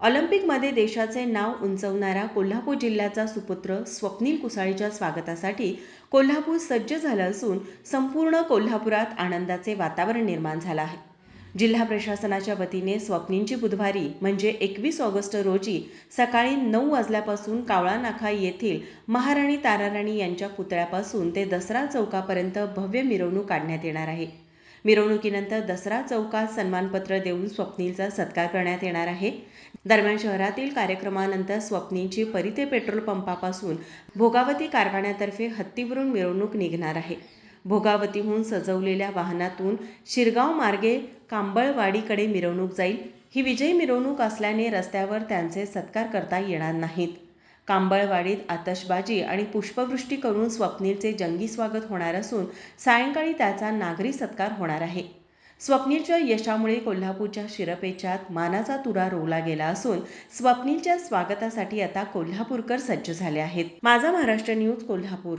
ऑलिम्पिकमध्ये देशाचे नाव उंचवणारा कोल्हापूर जिल्ह्याचा सुपुत्र स्वप्नील कुसाळीच्या स्वागतासाठी कोल्हापूर सज्ज झालं असून संपूर्ण कोल्हापुरात आनंदाचे वातावरण निर्माण झालं आहे. जिल्हा प्रशासनाच्या वतीने स्वप्नींची बुधवारी म्हणजे एकवीस ऑगस्ट रोजी सकाळी नऊ वाजल्यापासून कावळानाखा येथील महाराणी ताराराणी यांच्या पुतळ्यापासून ते दसरा चौकापर्यंत भव्य मिरवणूक काढण्यात येणार आहे. मिरवणुकीनंतर दसरा चौकात सन्मानपत्र देऊन स्वप्नीलचा सत्कार करण्यात येणार आहे. दरम्यान शहरातील कार्यक्रमानंतर स्वप्नीलची परिते पेट्रोल पंपापासून भोगावती कारखान्यातर्फे हत्तीवरून मिरवणूक निघणार आहे. भोगावतीहून सजवलेल्या वाहनातून शिरगाव मार्गे कांबळवाडीकडे मिरवणूक जाईल. ही विजयी मिरवणूक असल्याने रस्त्यावर त्यांचे सत्कार करता येणार नाहीत. कांबळवाडीत आतषबाजी आणि पुष्पवृष्टी करून स्वप्नीलचे जंगी स्वागत होणार असून सायंकाळी त्याचा नागरी सत्कार होणार आहे. स्वप्नीलच्या यशामुळे कोल्हापूरच्या शिरपेचात मानाचा तुरा रोवला गेला असून स्वप्नीलच्या स्वागतासाठी आता कोल्हापूरकर सज्ज झाले आहेत. माझा महाराष्ट्र न्यूज कोल्हापूर.